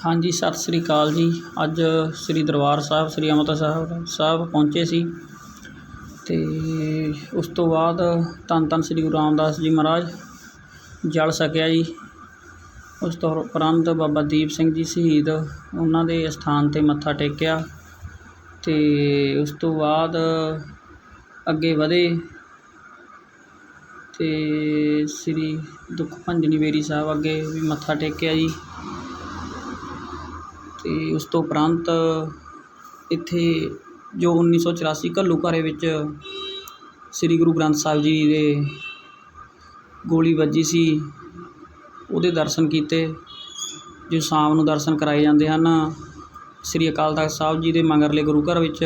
ਹਾਂਜੀ, ਸਤਿ ਸ੍ਰੀ ਅਕਾਲ ਜੀ। ਅੱਜ ਸ੍ਰੀ ਦਰਬਾਰ ਸਾਹਿਬ, ਸ੍ਰੀ ਅੰਮ੍ਰਿਤਸਰ ਸਾਹਿਬ ਸਾਹਿਬ ਪਹੁੰਚੇ ਸੀ ਅਤੇ ਉਸ ਤੋਂ ਬਾਅਦ ਧੰਨ ਧੰਨ ਸ੍ਰੀ ਗੁਰੂ ਰਾਮਦਾਸ ਜੀ ਮਹਾਰਾਜ, ਜਲ ਛਕਿਆ ਜੀ। ਉਸ ਤੋਂ ਉਪਰੰਤ ਬਾਬਾ ਦੀਪ ਸਿੰਘ ਜੀ ਸ਼ਹੀਦ, ਉਹਨਾਂ ਦੇ ਅਸਥਾਨ 'ਤੇ ਮੱਥਾ ਟੇਕਿਆ ਅਤੇ ਉਸ ਤੋਂ ਬਾਅਦ ਅੱਗੇ ਵਧੇ ਅਤੇ ਸ੍ਰੀ ਦੁੱਖ ਭੰਜਨੀ ਬੇਰੀ ਸਾਹਿਬ ਅੱਗੇ ਵੀ ਮੱਥਾ ਟੇਕਿਆ ਜੀ। ਅਤੇ ਉਸ ਤੋਂ ਉਪਰੰਤ ਇੱਥੇ ਜੋ ਉੱਨੀ ਸੌ ਚੁਰਾਸੀ ਘੱਲੂਘਾਰੇ ਵਿੱਚ ਸ੍ਰੀ ਗੁਰੂ ਗ੍ਰੰਥ ਸਾਹਿਬ ਜੀ ਦੇ ਗੋਲੀ ਵੱਜੀ ਸੀ, ਉਹਦੇ ਦਰਸ਼ਨ ਕੀਤੇ, ਜੋ ਸ਼ਾਮ ਨੂੰ ਦਰਸ਼ਨ ਕਰਾਏ ਜਾਂਦੇ ਹਨ, ਸ੍ਰੀ ਅਕਾਲ ਤਖ਼ਤ ਸਾਹਿਬ ਜੀ ਦੇ ਮੰਗਰਲੇ ਗੁਰੂ ਘਰ ਵਿੱਚ।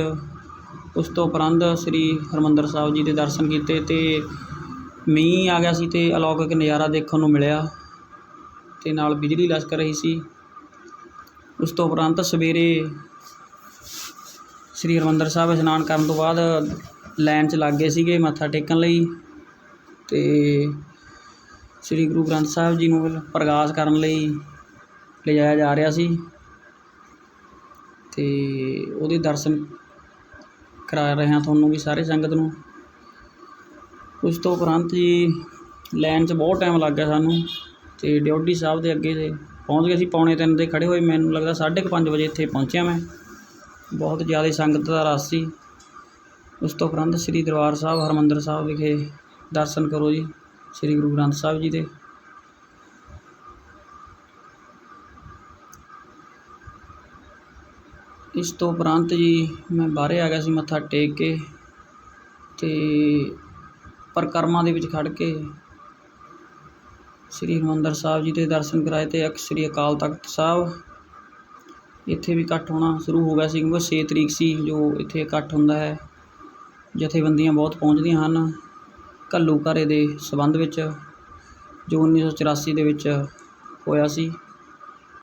ਉਸ ਤੋਂ ਉਪਰੰਤ ਸ੍ਰੀ ਹਰਿਮੰਦਰ ਸਾਹਿਬ ਜੀ ਦੇ ਦਰਸ਼ਨ ਕੀਤੇ ਅਤੇ ਮੀਂਹ ਆ ਗਿਆ ਸੀ ਅਤੇ ਅਲੌਕਿਕ ਨਜ਼ਾਰਾ ਦੇਖਣ ਨੂੰ ਮਿਲਿਆ ਅਤੇ ਨਾਲ ਬਿਜਲੀ ਲਸ਼ਕ ਰਹੀ ਸੀ। ਉਸ ਤੋਂ ਉਪਰੰਤ ਸਵੇਰੇ ਸ੍ਰੀ ਹਰਿਮੰਦਰ ਸਾਹਿਬ ਇਸ਼ਨਾਨ ਕਰਨ ਤੋਂ ਬਾਅਦ ਲਾਈਨ 'ਚ ਲੱਗ ਗਏ ਸੀਗੇ ਮੱਥਾ ਟੇਕਣ ਲਈ ਅਤੇ ਸ੍ਰੀ ਗੁਰੂ ਗ੍ਰੰਥ ਸਾਹਿਬ ਜੀ ਨੂੰ ਪ੍ਰਕਾਸ਼ ਕਰਨ ਲਈ ਲਿਜਾਇਆ ਜਾ ਰਿਹਾ ਸੀ ਅਤੇ ਉਹਦੇ ਦਰਸ਼ਨ ਕਰਾ ਰਿਹਾ ਤੁਹਾਨੂੰ ਵੀ ਸਾਰੇ ਸੰਗਤ ਨੂੰ। ਉਸ ਤੋਂ ਉਪਰੰਤ ਜੀ ਲਾਈਨ 'ਚ ਬਹੁਤ ਟਾਈਮ ਲੱਗ ਗਿਆ ਸਾਨੂੰ ਅਤੇ ਡਿਊਟੀ ਸਾਹਿਬ ਦੇ ਅੱਗੇ ਦੇ ਪਹੁੰਚ ਗਏ ਸੀ, ਪੌਣੇ ਤਿੰਨ ਦੇ ਖੜ੍ਹੇ ਹੋਏ। ਮੈਨੂੰ ਲੱਗਦਾ ਸਾਢੇ ਕੁ ਪੰਜ ਵਜੇ ਇੱਥੇ ਪਹੁੰਚਿਆ ਮੈਂ। ਬਹੁਤ ਜ਼ਿਆਦਾ ਸੰਗਤ ਦਾ ਰਸ਼ ਸੀ। ਉਸ ਤੋਂ ਉਪਰੰਤ ਸ੍ਰੀ ਦਰਬਾਰ ਸਾਹਿਬ, ਹਰਿਮੰਦਰ ਸਾਹਿਬ ਵਿਖੇ ਦਰਸ਼ਨ ਕਰੋ ਜੀ, ਸ੍ਰੀ ਗੁਰੂ ਗ੍ਰੰਥ ਸਾਹਿਬ ਜੀ ਦੇ। ਇਸ ਤੋਂ ਉਪਰੰਤ ਜੀ ਮੈਂ ਬਾਹਰੇ ਆ ਗਿਆ ਸੀ, ਮੱਥਾ ਟੇਕ ਕੇ ਅਤੇ ਪਰਿਕਰਮਾ ਦੇ ਵਿੱਚ ਖੜ੍ਹ ਕੇ ਸ੍ਰੀ ਹਰਿਮੰਦਰ ਸਾਹਿਬ ਜੀ ਦੇ ਦਰਸ਼ਨ ਕਰਾਏ ਅਤੇ ਇੱਕ ਸ੍ਰੀ ਅਕਾਲ ਤਖ਼ਤ ਸਾਹਿਬ। ਇੱਥੇ ਵੀ ਇਕੱਠ ਹੋਣਾ ਸ਼ੁਰੂ ਹੋ ਗਿਆ ਸੀ, ਕਿਉਂਕਿ ਛੇ ਤਰੀਕ ਸੀ ਜੋ ਇੱਥੇ ਇਕੱਠ ਹੁੰਦਾ ਹੈ। ਜਥੇਬੰਦੀਆਂ ਬਹੁਤ ਪਹੁੰਚਦੀਆਂ ਹਨ ਘੱਲੂਘਾਰੇ ਦੇ ਸੰਬੰਧ ਵਿੱਚ, ਜੋ ਉੱਨੀ ਸੌ ਚੁਰਾਸੀ ਦੇ ਵਿੱਚ ਹੋਇਆ ਸੀ।